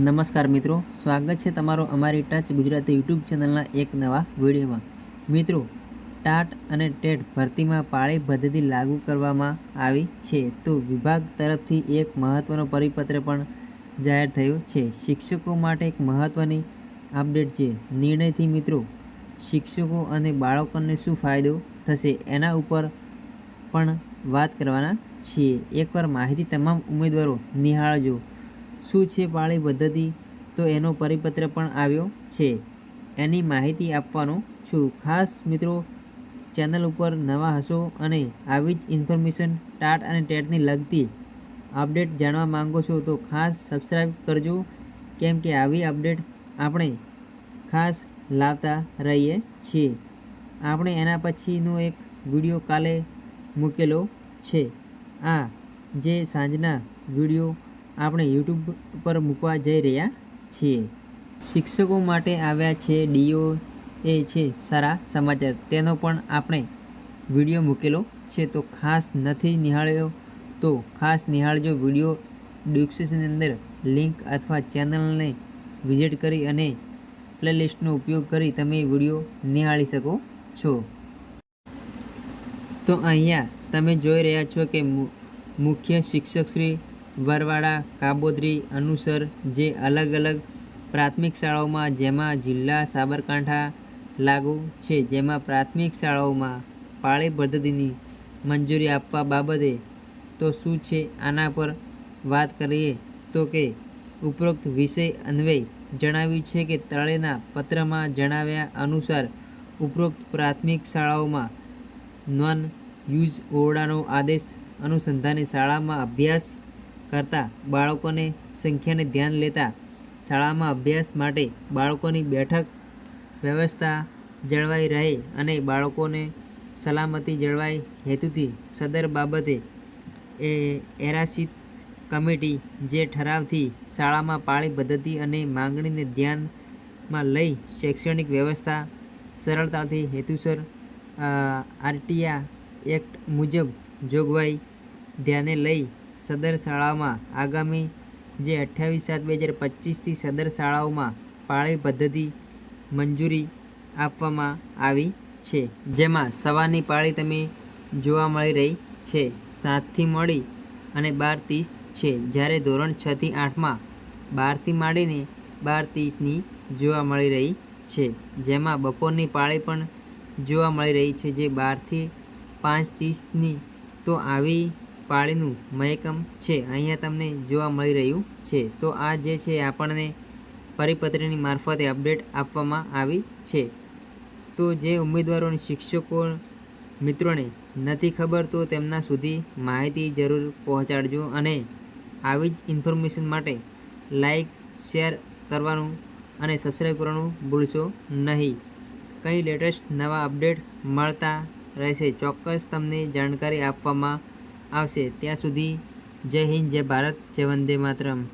નમસ્કાર મિત્રો, સ્વાગત છે તમારો અમારી ટચ ગુજરાતી યુટ્યુબ ચેનલના એક નવા વિડીયોમાં. મિત્રો, ટાટ અને ટેટ ભરતીમાં પાળી પદ્ધતિ લાગુ કરવામાં આવી છે. તો વિભાગ તરફથી એક મહત્ત્વનો પરિપત્ર પણ જાહેર થયો છે. શિક્ષકો માટે એક મહત્ત્વની અપડેટ છે. નિર્ણયથી મિત્રો, શિક્ષકો અને બાળકોને શું ફાયદો થશે એના ઉપર પણ વાત કરવાના છીએ. એકવાર માહિતી તમામ ઉમેદવારો નિહાળજો. શું છે પાળી પદ્ધતિ? તો એનો પરિપત્ર પણ આવ્યો છે. એની માહિતી આપવાનો છું. ખાસ મિત્રો, ચેનલ ઉપર નવા હશો અને આવી જ ઇન્ફોર્મેશન ટાટ અને ટેટની લગતી અપડેટ જાણવા માંગો છો તો ખાસ સબસ્ક્રાઈબ કરજો. કેમ કે આવી અપડેટ આપણે ખાસ લાવતા રહીએ છીએ. આપણે એના પછીનો એક વીડિયો કાલે મૂકેલો છે. આ જે સાંજના વીડિયો આપણે યુટ્યુબ પર મૂકવા જઈ રહ્યા છીએ. શિક્ષકો માટે આવ્યા છે ડીઓ. એ છે સારા સમાચાર. તેનો પણ આપણે વીડિયો મૂકેલો છે. તો ખાસ નથી નિહાળ્યો તો ખાસ નિહાળજો. વીડિયો ડિસ્ક્રિપ્શનની અંદર લિંક અથવા ચેનલને વિઝિટ કરી અને પ્લેલિસ્ટનો ઉપયોગ કરી તમે વીડિયો નિહાળી શકો છો. તો અહીંયા તમે જોઈ રહ્યા છો કે મુખ્ય શિક્ષક શ્રી વરવાડા કાબોદરી અનુસર જે અલગ અલગ પ્રાથમિક શાળાઓમાં, જેમાં જિલ્લા સાબરકાંઠા લાગુ છે, જેમાં પ્રાથમિક શાળાઓમાં પાળી પદ્ધતિની મંજૂરી આપવા બાબતે તો શું છે આના પર વાત કરીએ તો કે ઉપરોક્ત વિષય અન્વયે જણાવ્યું છે કે તળેના પત્રમાં જણાવ્યા અનુસાર ઉપરોક્ત પ્રાથમિક શાળાઓમાં નોન યુઝ ઓરડાનો આદેશ અનુસંધાને શાળામાં અભ્યાસ કરતા બાળકોને સંખ્યાને ધ્યાન લેતા શાળામાં અભ્યાસ માટે બાળકોની બેઠક વ્યવસ્થા જળવાઈ રહે અને બાળકોને સલામતી જળવાય હેતુથી સદર બાબતે એ એરાશિત કમિટી જે ઠરાવથી શાળામાં પાળી પદ્ધતિ અને માંગણીને ધ્યાનમાં લઈ શૈક્ષણિક વ્યવસ્થા સરળતાથી હેતુસર આરટીઆ એક્ટ મુજબ જોગવાઈ ધ્યાને લઈ સદર શાળામાં આગામી જે અઠ્યાવીસ સાત બે હજાર પચીસથી સદર શાળાઓમાં પાળી પદ્ધતિ મંજૂરી આપવામાં આવી છે. જેમાં સવારની પાળી તમે જોવા મળી રહી છે. સાતથી મળી અને બાર ત્રીસ છે. જ્યારે ધોરણ છથી આઠમાં બારથી માંડીને બાર ત્રીસની જોવા મળી રહી છે. જેમાં બપોરની પાળી પણ જોવા મળી રહી છે. જે બારથી પાંચ ત્રીસની તો આવી પાળીનું મહેકમ છે, અહીંયા તમને જોવા મળી રહ્યું છે. તો આ જે છે, આપણને પરિપત્રની મારફતે અપડેટ આપવામાં આવી છે. તો જે ઉમેદવારો અને શિક્ષકો, મિત્રોને નથી ખબર, તો તેમના સુધી માહિતી જરૂર પહોંચાડજો અને આવી જ ઇન્ફોર્મેશન માટે લાઈક, શેર કરવાનું અને સબસ્ક્રાઈબ કરવાનું ભૂલશો નહીં. કંઈ લેટેસ્ટ નવા અપડેટ મળતા રહેશે, ચોક્કસ તમને જાણકારી આપવામાં આવશે. ત્યાં સુધી જય હિન્દ જય ભારત જય વંદે માતરમ.